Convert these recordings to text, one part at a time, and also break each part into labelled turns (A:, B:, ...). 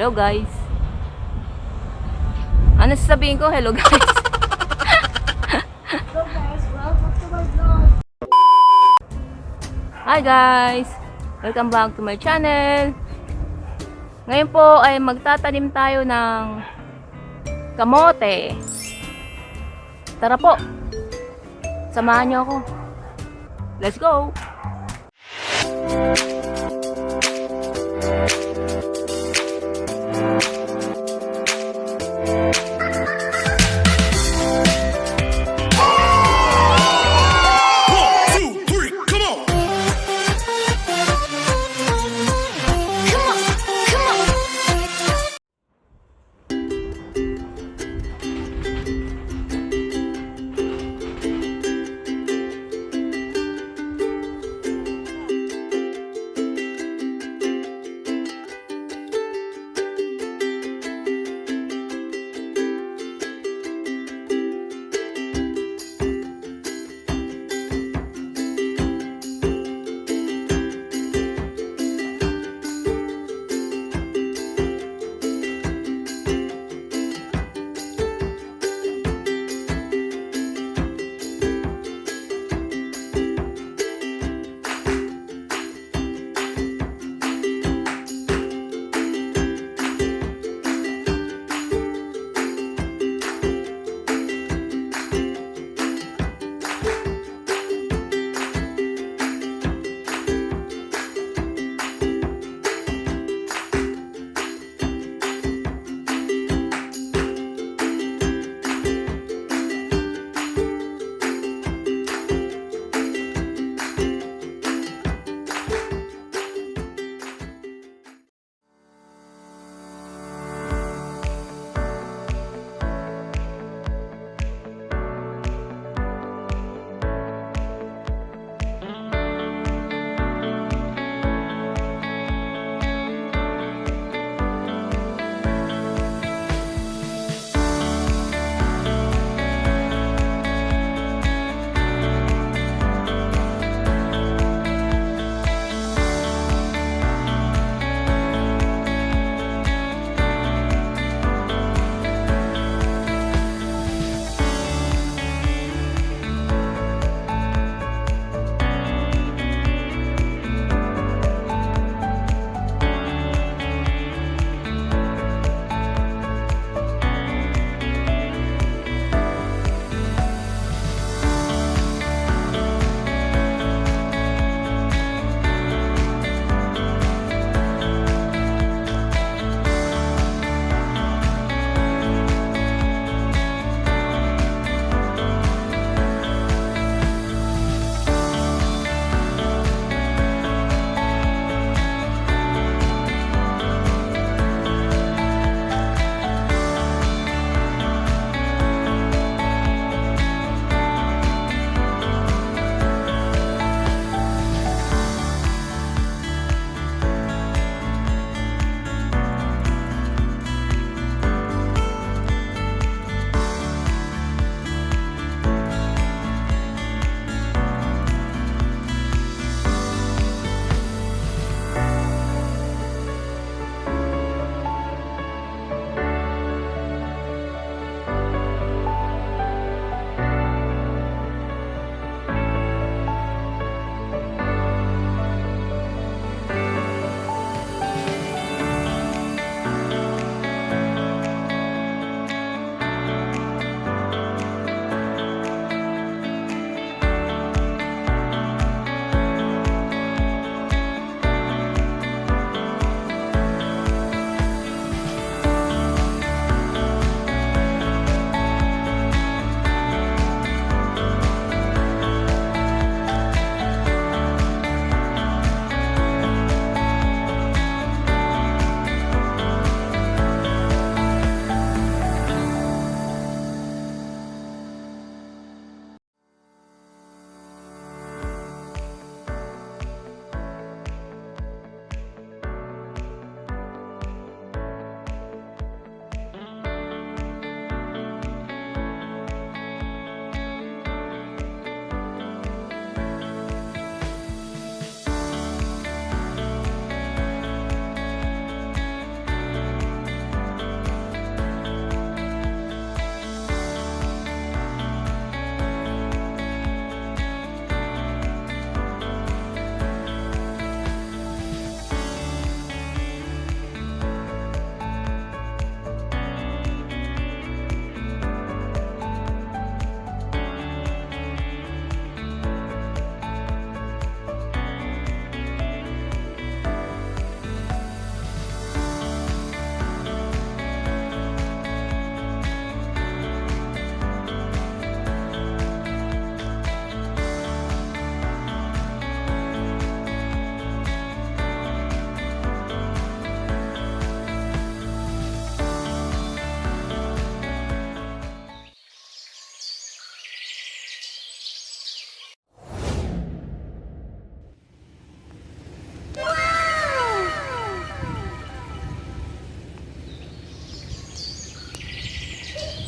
A: Hello guys. Ano sasabihin ko? Hello guys.
B: Hello guys, welcome to my vlog.
A: Hi guys! Welcome back to my channel. Ngayon po ay magtatanim tayo ng kamote. Tara po. Samahan niyo ako. Let's go!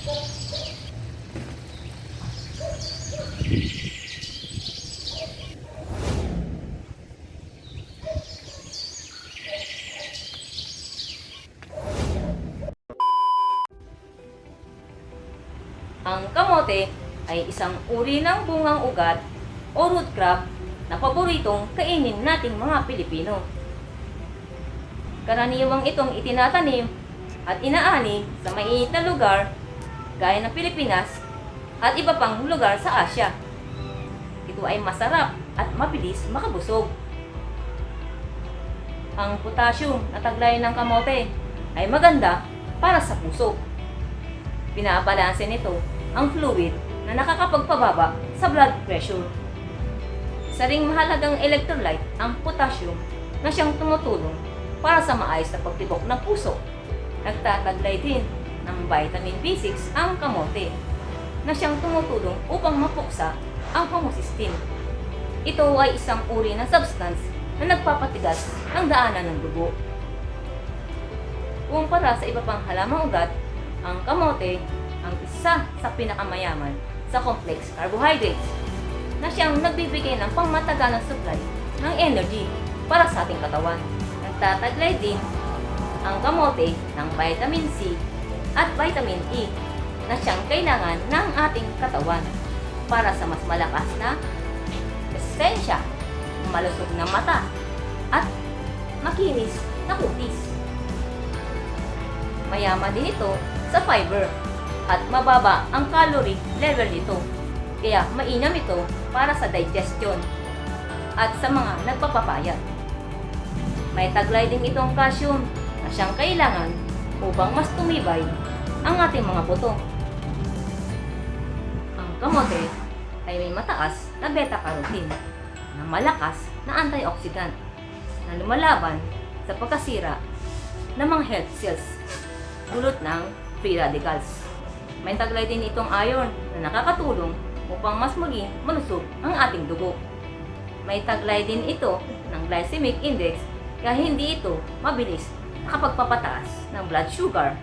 C: Ang kamote ay
A: isang uri ng bungang ugat o root crop na paboritong kainin nating mga Pilipino. Karaniwang itong itinatanim at inaani sa mainit na lugar gaya ng Pilipinas at iba pang lugar sa Asya. Ito ay masarap at mabilis makabusog. Ang potassium na taglay ng kamote ay maganda para sa puso. Binabalanse nito ang fluid na nakakapagpababa sa blood pressure. Isa ring mahalagang electrolyte ang potassium na siyang tumutulong para sa maayos na pagtibok ng puso. Nagtataglay din ng vitamin B6 ang kamote na siyang tumutulong upang mapuksa ang homocysteine. Ito ay isang uri ng substance na nagpapatigas ng daanan ng dugo. Kumpara sa iba pang halamang ugat, ang kamote ang isa sa pinakamayaman sa complex carbohydrates na siyang nagbibigay ng pangmatagalang supply ng energy para sa ating katawan. Nagtataglay din ang kamote ng vitamin C at vitamin E na siyang kailangan ng ating katawan para sa mas malakas na resistensya, malusog na mata, at makinis na kutis. Mayaman din ito sa fiber at mababa ang calorie level nito. Kaya mainam ito para sa digestion at sa mga nagpapapayat. May taglay din itong calcium na siyang kailangan upang mas tumibay ang ating mga buto. Ang kamote ay may mataas na beta-carotene na malakas na antioxidant na lumalaban sa pagkasira ng mga health cells dulot ng free radicals. May taglay din itong iron na nakakatulong upang mas maging malusog ang ating dugo. May taglay din ito ng glycemic index kaya hindi ito mabilis nakapagpapataas ng blood sugar